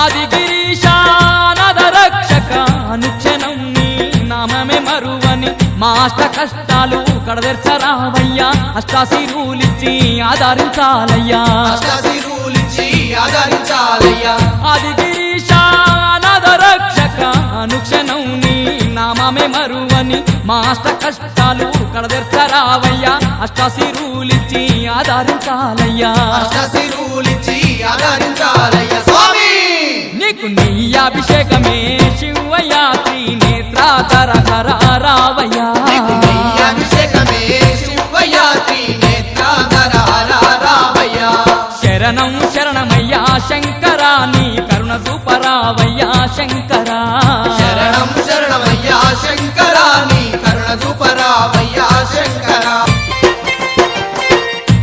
ఆది గిరీశానద రక్షక అనుక్షణం నీ నామమే మరువని మా అష్ట కష్టాలు కడదెర్చరావయ్యా. అష్టాశిరులిచ్చి ఆదరించాలయ్యా. అష్టశిరులిచ్చి ఆదరించాలయ్యా. ఆది గిరీశానద రక్షక అనుక్షణం నీ నామమే మరువని మా అష్ట కష్టాలు కడదెర్చరావయ్యా. అష్టాశిరులిచ్చి ఆదరించాలయ్యా. అష్టశిరులిచ్చి ఆదరించాలయ్యా. స్వామి నీకు నీ అభిషేకమే నీ అభిషేకమే శివయాత్రి నేత్రాధర రావయ్యా. శరణం శరణమయ్యా శంకరా నీ కరుణ సూపరావయ్యా శంకరా. శరణం శరణమయ్యా శంకరా నీ కరుణ చూపరావయ్యా శంకరా.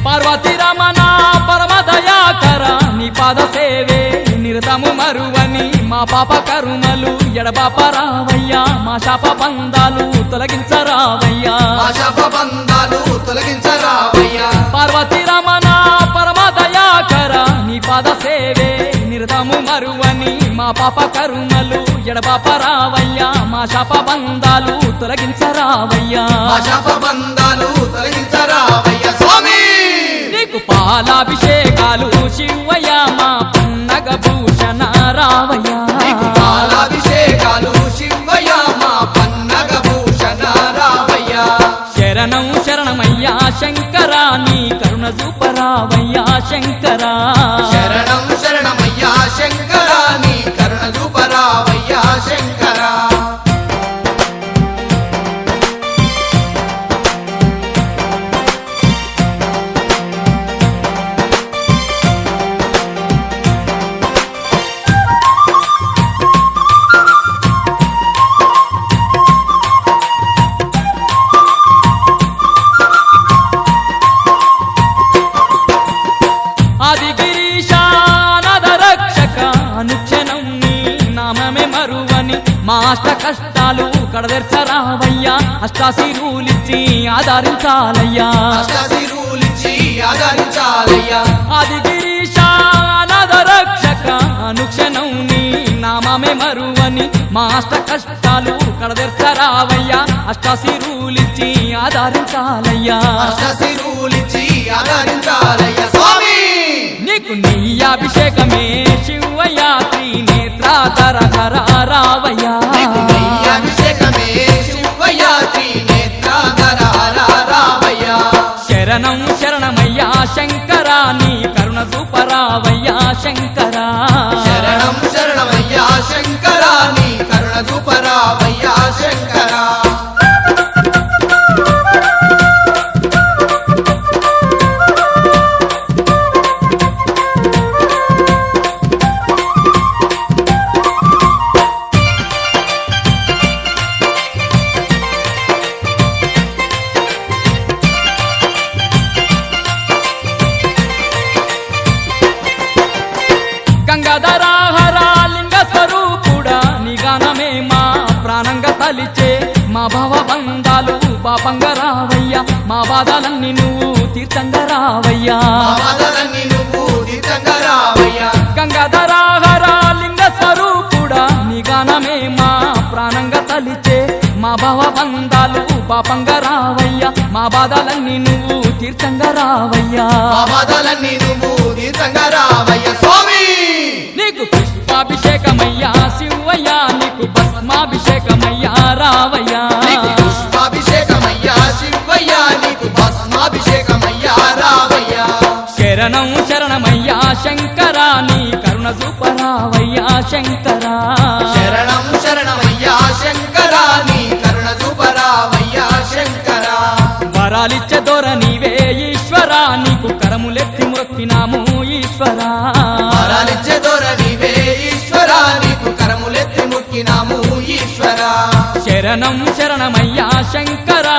పార్వతి రమణ పరమ దయాకర నీ పాద సేవే నిరతము మరువని మా పాప కరుమలు ఎడబాపరావయ్యా మా శాప బంధాలు తొలగించరావయ్యా. మా శాప బంధాలు తొలగించరావయ్యా. పార్వతి రమణ పరమ దయాకర నీ పాద సేవే నిరతము మరువని మా పాప కరుమలు ఎడబాపరావయ్యా మా శాప బంధాలు తొలగించరావయ్యా. మా శాప బంధాలు తొలగించరావయ్యా. స్వామి! నీకు పాలాభిషేకాలు శివయ్య మా రావయ్యా పాలాభిషేకాలు శివయ్య మా పన్నగ భూషణ రావయ్యా. శరణం శరణమయ్యా శంకరా నీ కరుణ సూపరావయ్యా శంకరా. మా అష్ట కష్టాలు కడదెర్చరావయ్యా. అష్టాశిరులిచ్చి ఆదరించాలయ్యా. అష్టశిరులిచ్చి ఆదరించాలయ్యా. ఆది గిరీశానద రక్షక అనుక్షణం నీ నామమే మరువని మా అష్ట కష్టాలు కడదెర్చరావయ్యా. అష్టాశిరులిచ్చి ఆదరించాలయ్యా. అష్టశిరులిచ్చి ఆదరించాలయ్యా. స్వామి! నీకు నీ అభిషేకమే శివయాత్రి నేత్రాధర గంగాధరాహర లింగ స్వరూపుడా నిగానమే మా ప్రాణంగా తలిచే మా భవ బంధాలు పాపంగా రావయ్యా మా బాధలన్నీ నువ్వు తీర్థంగా రావయ్యా మా బాధలన్నీ నువ్వు తీర్థంగా రావయ్యా గంగాధరాహర లింగ స్వరూపుడా నిగానమే మా ప్రాణంగా తలిచే మా భవ బంధాలు పాపంగా రావయ్యా మా బాధలన్నీ నువ్వు తీర్థంగా రావయ్యా బాధలన్నీ నువ్వు తీర్థంగా రావయ్యా భస్మాభిషేకమయ్యా రావయ్యా. పుష్పాభిషేకమయ్యా శివయ్యా నీకు భస్మాభిషేకమయ్యా రావయ్యా. శరణం శరణమయ్యా శంకరా నీ కరుణ సూపరావయ్యా శంకరా. శరణం శరణమయ్యా శంకరా నీ కరుణ చూపరావయ్యా శంకరా. వరాలిచ్చే దొర నీవే ఈశ్వరా నీకు కరములెత్తి మొక్కినాము ఈశ్వరా. శరణం శరణమయ్యా శంకరా